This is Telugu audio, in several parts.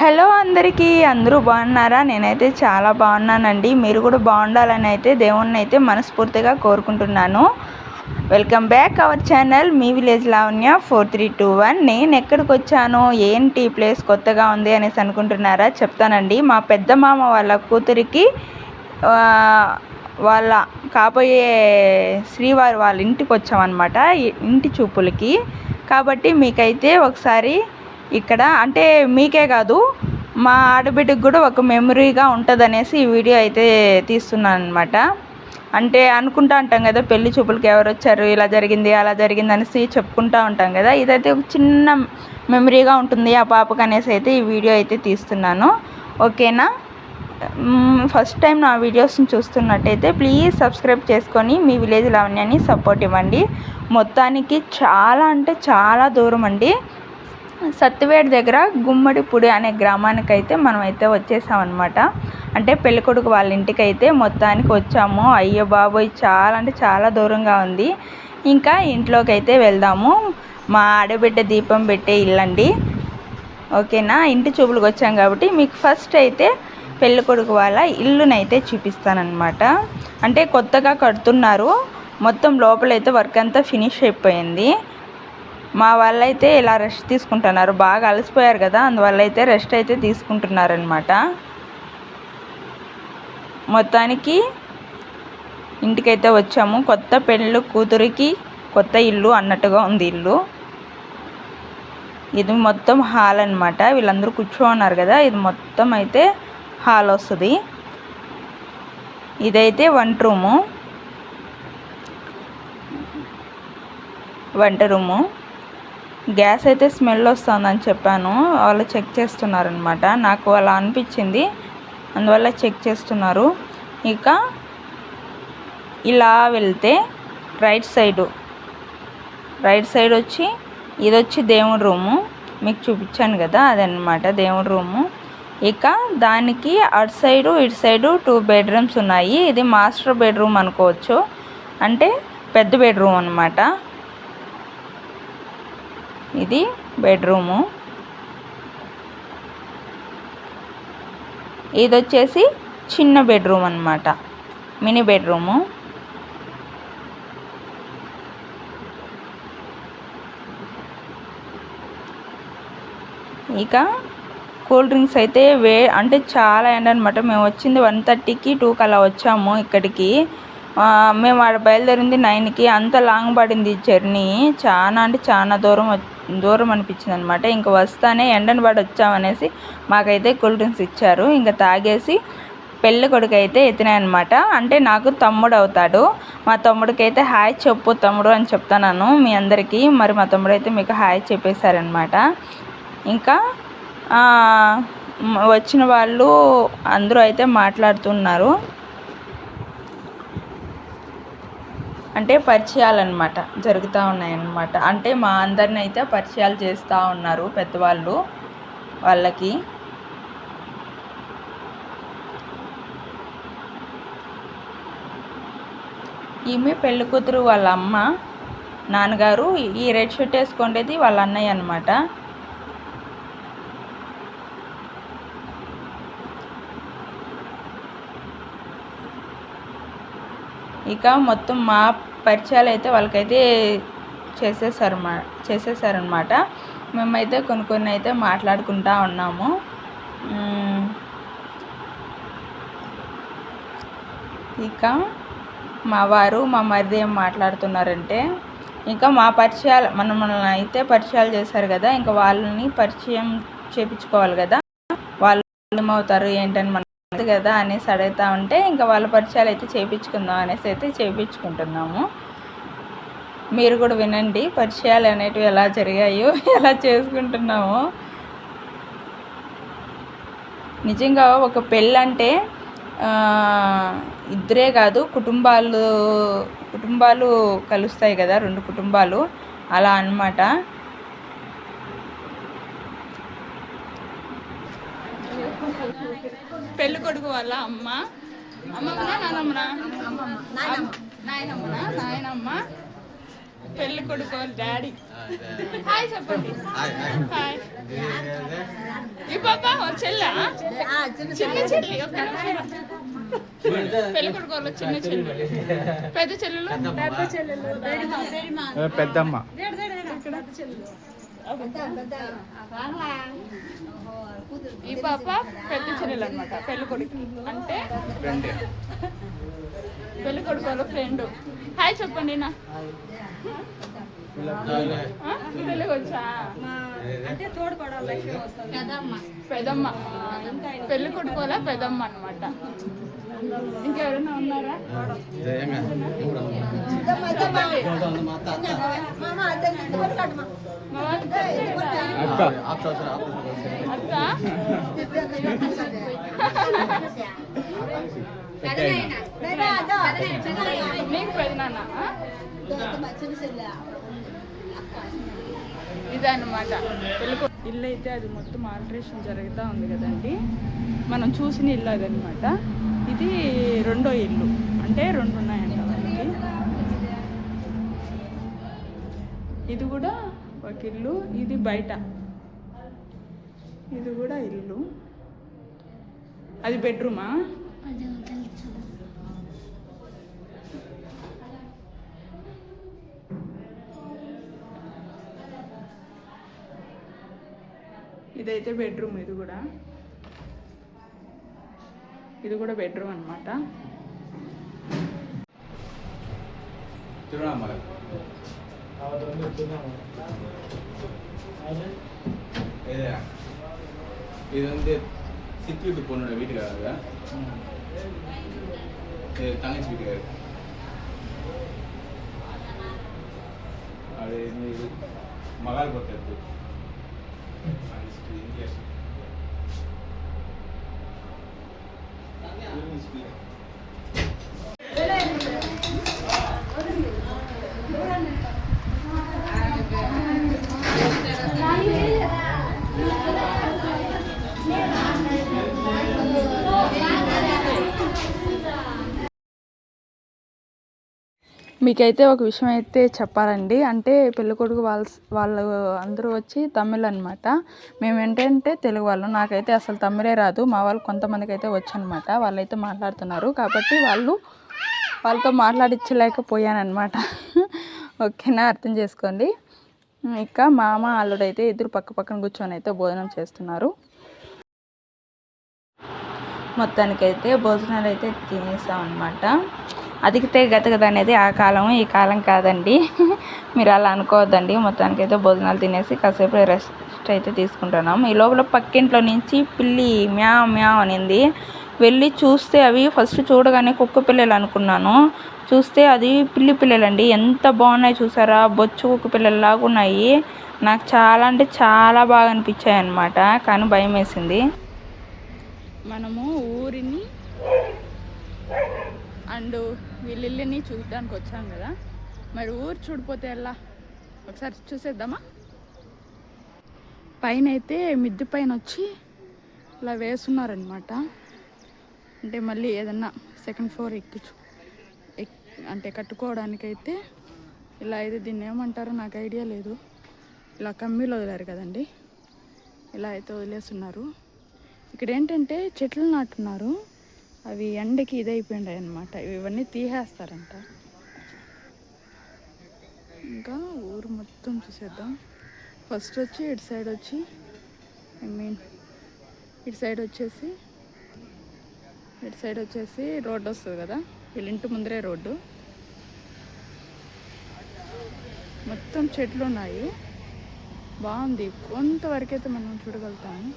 హలో అందరికీ అందరూ బాగున్నారా? నేనైతే చాలా బాగున్నానండి. మీరు కూడా బాగుండాలని అయితే దేవుణ్ణి అయితే మనస్ఫూర్తిగా కోరుకుంటున్నాను. Welcome back our channel me village Lavanya four three two one నేను ఎక్కడికి వచ్చాను ఏంటి ప్లేస్ కొత్తగా ఉంది అనేసి అనుకుంటున్నారా? చెప్తానండి. మా పెద్ద మామ వాళ్ళ కూతురికి వాళ్ళ కాబోయే శ్రీవారి వాళ్ళ ఇంటికి వచ్చామన్నమాట. ఇంటి చూపులకి. కాబట్టి మీకైతే ఒకసారి ఇక్కడ. అంటే మీకే కాదు మా ఆడబిడ్డకు కూడా ఒక మెమరీగా ఉంటుందనేసి ఈ వీడియో అయితే తీస్తున్నాను అనమాట అంటే అనుకుంటా ఉంటాం కదా పెళ్ళి చూపులకి ఎవరు వచ్చారు ఇలా జరిగింది అలా జరిగింది అనేసి చెప్పుకుంటూ ఉంటాం కదా. ఇదైతే ఒక చిన్న మెమరీగా ఉంటుంది ఆ పాపకు అనేసి అయితే ఈ వీడియో అయితే తీస్తున్నాను. ఓకేనా? ఫస్ట్ టైం నా వీడియోస్ని చూస్తున్నట్టయితే ప్లీజ్ సబ్స్క్రైబ్ చేసుకొని మీ విలేజ్ లావణ్యాన్ని సపోర్ట్ ఇవ్వండి. మొత్తానికి చాలా అంటే చాలా దూరం అండి. సత్తివేడు దగ్గర గుమ్మడిపూడి అనే గ్రామానికి అయితే మనం అయితే వచ్చేసామన్నమాట. అంటే పెళ్ళికొడుకు వాళ్ళ ఇంటికి అయితే మొత్తానికి వచ్చాము. అయ్యో బాబోయ్ చాలా అంటే చాలా దూరంగా ఉంది. ఇంకా ఇంట్లోకి అయితే వెళ్దాము. మా ఆడబిడ్డ దీపం పెట్టే ఇల్లండి. ఓకేనా? ఇంటి చూపులకు వచ్చాం కాబట్టి మీకు ఫస్ట్ అయితే పెళ్ళికొడుకు వాళ్ళ ఇల్లునైతే చూపిస్తానన్నమాట. అంటే కొత్తగా కడుతున్నారు. మొత్తం లోపలైతే వర్క్ అంతా ఫినిష్ అయిపోయింది. మా వాళ్ళైతే ఇలా రెస్ట్ తీసుకుంటున్నారు. బాగా అలసిపోయారు కదా అందువల్ల అయితే రెస్ట్ అయితే తీసుకుంటున్నారనమాట మొత్తానికి ఇంటికైతే వచ్చాము. కొత్త పెళ్ళు కూతురికి కొత్త ఇల్లు అన్నట్టుగా ఉంది ఇల్లు. ఇది మొత్తం హాల్ అనమాట వీళ్ళందరూ కూర్చోన్నారు కదా ఇది మొత్తం అయితే హాల్ వస్తుంది. ఇదైతే వంట రూము. వంట రూము. గ్యాస్ అయితే స్మెల్ వస్తుందని చెప్పాను. వాళ్ళు చెక్ చేస్తున్నారనమాట నాకు అలా అనిపించింది. అందువల్ల చెక్ చేస్తున్నారు. ఇక ఇలా వెళ్తే రైట్ సైడు రైట్ సైడ్ వచ్చి ఇది వచ్చి దేవుడి రూము. మీకు చూపించాను కదా అదనమాట దేవుడి రూము. ఇక దానికి అటు సైడు ఇటు సైడు టూ బెడ్రూమ్స్ ఉన్నాయి. ఇది మాస్టర్ బెడ్రూమ్ అనుకోవచ్చు. అంటే పెద్ద బెడ్రూమ్ అనమాట ఇది బెడ్రూము. ఇది వచ్చేసి చిన్న బెడ్రూమ్ అనమాట మినీ బెడ్రూము. ఇక కూల్ డ్రింక్స్ అయితే వే అంటే చాలా ఎండ అనమాట మేము వచ్చింది వన్ థర్టీకి టూకి అలా వచ్చాము ఇక్కడికి. మేము ఆడ బయలుదేరింది నైన్కి. అంత లాంగ్ పడింది జర్నీ. చాలా అంటే చాలా దూరం దూరం అనిపించింది అనమాట ఇంక వస్తానే ఎండను పడి వచ్చామనేసి మాకైతే కూల్ డ్రింక్స్ ఇచ్చారు. ఇంకా తాగేసి పెళ్ళి కొడుకు అయితే ఎత్తినాయనమాట. అంటే నాకు తమ్ముడు అవుతాడు మా తమ్ముడికి అయితే హాయ్ చెప్పు తమ్ముడు అని చెప్తాను మీ అందరికీ. మరి మా తమ్ముడు అయితే మీకు హాయ్ చెప్పేశారనమాట. ఇంకా వచ్చిన వాళ్ళు అందరూ అయితే మాట్లాడుతున్నారు. అంటే పరిచయాలు అనమాట జరుగుతూ ఉన్నాయన్నమాట. అంటే మా అందరిని అయితే పరిచయాలు చేస్తూ ఉన్నారు పెద్దవాళ్ళు వాళ్ళకి. ఈమె పెళ్ళి కూతురు వాళ్ళ అమ్మ నాన్నగారు ఈ రెడ్ షర్ట్ వేసుకుండేది వాళ్ళ అన్నయ్య అనమాట ఇక మొత్తం మా పరిచయాలు అయితే వాళ్ళకైతే చేసేసారు చేసేసారనమాట మేమైతే కొన్ని కొన్ని అయితే మాట్లాడుకుంటా ఉన్నాము. ఇక మా వారు మా మరిది ఏం మాట్లాడుతున్నారంటే ఇంకా మా పరిచయాలు మనం మనల్ని అయితే పరిచయాలు చేశారు కదా ఇంకా వాళ్ళని పరిచయం చేపించుకోవాలి కదా. వాళ్ళు ఏమవుతారు ఏంటని మనం కదా అనేసి అడుగుతా ఉంటే ఇంకా వాళ్ళ పరిచయాలు అయితే చేయించుకుందాం అనేసి అయితే చేయించుకుంటున్నాము మీరు కూడా వినండి పరిచయాలు అనేటివి ఎలా జరిగాయో ఎలా చేసుకుంటున్నామో. నిజంగా ఒక పెళ్ళంటే ఇద్దరే కాదు కుటుంబాలు కుటుంబాలు కలుస్తాయి కదా రెండు కుటుంబాలు. అలా అనమాట పెళ్ళి కొడుకు వాళ్ళ అమ్మ. అమ్మమ్మనా నానమ్మనా? నాయనమ్మనా? నాయనమ్మ. పెళ్ళి కొడుకు డాడీ. హాయ్ చెప్పండి. హాయ్. ఈ పాప చెల్లా? చిన్న చెల్లి ఒక. పెళ్ళి కొడుకు వాళ్ళ చిన్న చెల్లి. పెద్ద చెల్లెలు? పెద్ద చెల్లెలు. పెద్దమ్మ. ఈ పాప పెద్ద చెల్లెలు అనమాట పెళ్ళి కొడుకు అంటే పెళ్ళి కొడుకు వాళ్ళ ఫ్రెండ్ హాయ్ చెప్పండి నా తెలుగు వచ్చా పెదమ్మ పెళ్ళి కొడుకు వాళ్ళ పెదమ్మ అనమాట ఇంకెవరైనా ఉన్నారా? అక్క అక్క నీకు పెదనాన్న ఇదన్నమాట ఇల్లు అయితే అది మొత్తం ఆల్టరేషన్ జరుగుతూ ఉంది కదండి మనం చూసిన ఇల్లు అదనమాట ఇది రెండో ఇల్లు అంటే రెండు ఉన్నాయంట ఇది కూడా ఒక ఇల్లు ఇది బయట. ఇది కూడా ఇల్లు. అది బెడ్రూమా? ఇదైతే బెడ్రూమ్ ఇది కూడా. ఇది కూడా బెడ్రూమ్ అన్నమాట. తిరువణామలై. இது இது வந்து சித்தி வீட்டு பொண்ணோட வீட்டுக்காரங்க இது தங்கச்சி வீட்டுக்காரு அது இது மகால் பக்கத்து. இந்தியாஸ் మీకైతే ఒక విషయం అయితే చెప్పాలండి. అంటే పెళ్ళికొడుకు వాళ్ళ వాళ్ళు అందరూ వచ్చి తమిళ్ అనమాట మేము ఏంటంటే తెలుగు వాళ్ళం. నాకైతే అసలు తమిళే రాదు. మా వాళ్ళు కొంతమందికి అయితే వచ్చనమాట. వాళ్ళైతే మాట్లాడుతున్నారు. కాబట్టి వాళ్ళు వాళ్ళతో మాట్లాడించలేకపోయానమాట ఓకేనా? అర్థం చేసుకోండి. ఇంకా మామ అల్లుడైతే ఇద్దరు పక్క పక్కన కూర్చొని అయితే భోజనం చేస్తున్నారు. మొత్తానికైతే భోజనాలు అయితే తినేసాం అనమాట అతికితే గతగద అనేది ఆ కాలం ఈ కాలం కాదండి. మీరు అలా అనుకోవద్దండి. మొత్తానికైతే భోజనాలు తినేసి కాసేపు రెస్ట్ అయితే తీసుకుంటున్నాం. ఈ లోపల పక్కింట్లో నుంచి పిల్లి మ్యా మ్యా అనింది. వెళ్ళి చూస్తే అవి ఫస్ట్ చూడగానే కుక్క పిల్లలు అనుకున్నాను. చూస్తే అది పిల్లి పిల్లలండి. ఎంత బాగున్నాయి చూసారా? బొచ్చు కుక్క పిల్లల్లాగా ఉన్నాయి. నాకు చాలా అంటే చాలా బాగా అనిపించాయి అనమాట కానీ భయం వేసింది మనము ఊరిని అండ్ వీళ్ళిల్లుని చూడడానికి వచ్చాం కదా. మరి ఊరు చూడిపోతే ఎలా? ఒకసారి చూసేద్దామా? పైన అయితే మిద్దె పైన వచ్చి ఇలా వేస్తున్నారనమాట అంటే మళ్ళీ ఏదన్నా సెకండ్ ఫ్లోర్ ఎక్కించు ఎక్ అంటే కట్టుకోవడానికైతే ఇలా అయితే దీన్ని ఏమంటారో నాకు ఐడియా లేదు. ఇలా కమ్మీలు వదిలారు కదండి. ఇలా అయితే వదిలేస్తున్నారు. ఇక్కడ ఏంటంటే చెట్లు నాటున్నారు. అవి ఎండకి ఇదైపోయినాయి అనమాట ఇవన్నీ తీసేస్తారంట. ఇంకా ఊరు మొత్తం చూసేద్దాం. ఫస్ట్ వచ్చి ఇటు సైడ్ వచ్చి ఐ మీన్ ఇటు సైడ్ వచ్చేసి ఇటు సైడ్ వచ్చేసి రోడ్డు వస్తుంది కదా? వీళ్ళ ఇంటి ముందరే రోడ్డు. మొత్తం చెట్లు ఉన్నాయి. బాగుంది. కొంతవరకైతే మనం చూడగలుగుతాము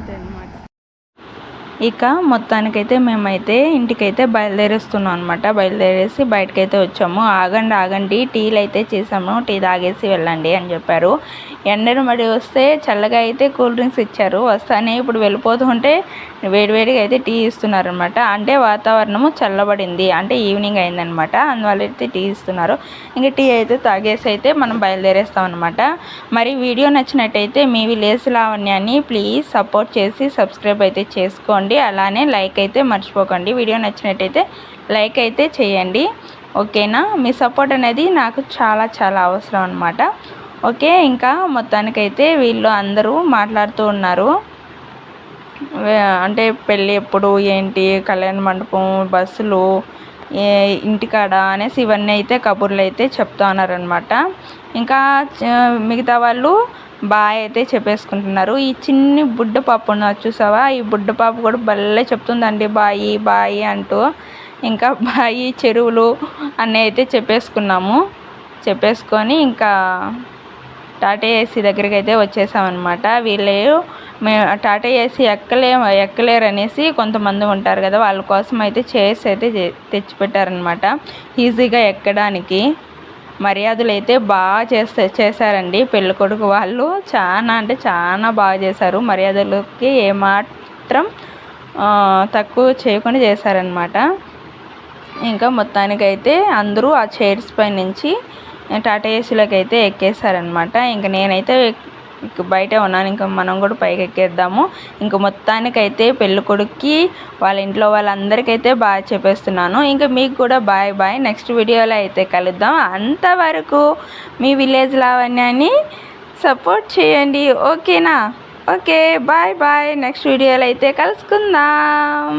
ఇదన్నమాట ఇక మొత్తానికైతే మేమైతే ఇంటికైతే బయలుదేరేస్తున్నాం అనమాట బయలుదేరేసి బయటకైతే వచ్చాము. ఆగండి ఆగండి. టీలు అయితే చేసాము. టీ తాగేసి వెళ్ళండి అని చెప్పారు. ఎండను మడి వస్తే చల్లగా అయితే కూల్ డ్రింక్స్ ఇచ్చారు. వస్తానే ఇప్పుడు వెళ్ళిపోతూ ఉంటే వేడివేడిగా అయితే టీ ఇస్తున్నారు అనమాట అంటే వాతావరణము చల్లబడింది. అంటే ఈవినింగ్ అయిందనమాట అందువల్ల అయితే టీ ఇస్తున్నారు. ఇంకా టీ అయితే తాగేసి అయితే మనం బయలుదేరేస్తాం అనమాట మరి వీడియో నచ్చినట్టయితే మీ విలేజ్ లావణ్యాన్ని ప్లీజ్ సపోర్ట్ చేసి సబ్స్క్రైబ్ అయితే చేసుకోండి. అలానే లైక్ అయితే మర్చిపోకండి. వీడియో నచ్చినట్టయితే లైక్ అయితే చేయండి. ఓకేనా? మీ సపోర్ట్ అనేది నాకు చాలా చాలా అవసరం అనమాట ఓకే? ఇంకా మొత్తానికైతే వీళ్ళు అందరూ మాట్లాడుతూ ఉన్నారు. అంటే పెళ్ళి ఎప్పుడు ఏంటి కళ్యాణ మండపం బస్సులు ఏ ఇంటికాడ అనేసి ఇవన్నీ అయితే కబుర్లు అయితే చెప్తా ఉన్నారనమాట ఇంకా మిగతా వాళ్ళు బాయ్ అయితే చెప్పేసుకుంటున్నారు. ఈ చిన్ని బుడ్డ పాప ఉన్నది చూసావా? ఈ బుడ్డ పాప కూడా భలే చెప్తుందండి. బాయి బాయి అంటూ. ఇంకా బాయి చెరువులు అన్నీ అయితే చెప్పేసుకున్నాము. చెప్పేసుకొని ఇంకా టాటా ఏసీ దగ్గరికి అయితే వచ్చేసామన్నమాట. వీళ్ళు మే టాటా ఏసీ ఎక్కలే ఎక్కలేరు అనేసి కొంతమంది ఉంటారు కదా వాళ్ళ కోసం అయితే చైర్స్ అయితే తెచ్చిపెట్టారనమాట ఈజీగా ఎక్కడానికి. మర్యాదలు అయితే బాగా చేస్తే చేశారండి. పెళ్ళికొడుకు వాళ్ళు చాలా అంటే చాలా బాగా చేశారు. మర్యాదలకి ఏమాత్రం తక్కువ చేయకుండా చేశారనమాట ఇంకా మొత్తానికైతే అందరూ ఆ చైర్స్ పై నుంచి టాటా ఏసీలోకి అయితే ఎక్కేసారనమాట ఇంకా నేనైతే బయటే ఉన్నాను. ఇంకా మనం కూడా పైకి ఎక్కేద్దాము ఇంకా మొత్తానికైతే పెళ్ళికొడుక్కి వాళ్ళ ఇంట్లో వాళ్ళందరికైతే బాగా చెప్పేస్తున్నాను. ఇంకా మీకు కూడా బాయ్ బాయ్. నెక్స్ట్ వీడియోలో అయితే కలుద్దాం. అంతవరకు మీ విలేజ్ లావణ్యాన్ని సపోర్ట్ చేయండి. ఓకేనా? Okay bye bye. నెక్స్ట్ వీడియోలో అయితే కలుసుకుందాం.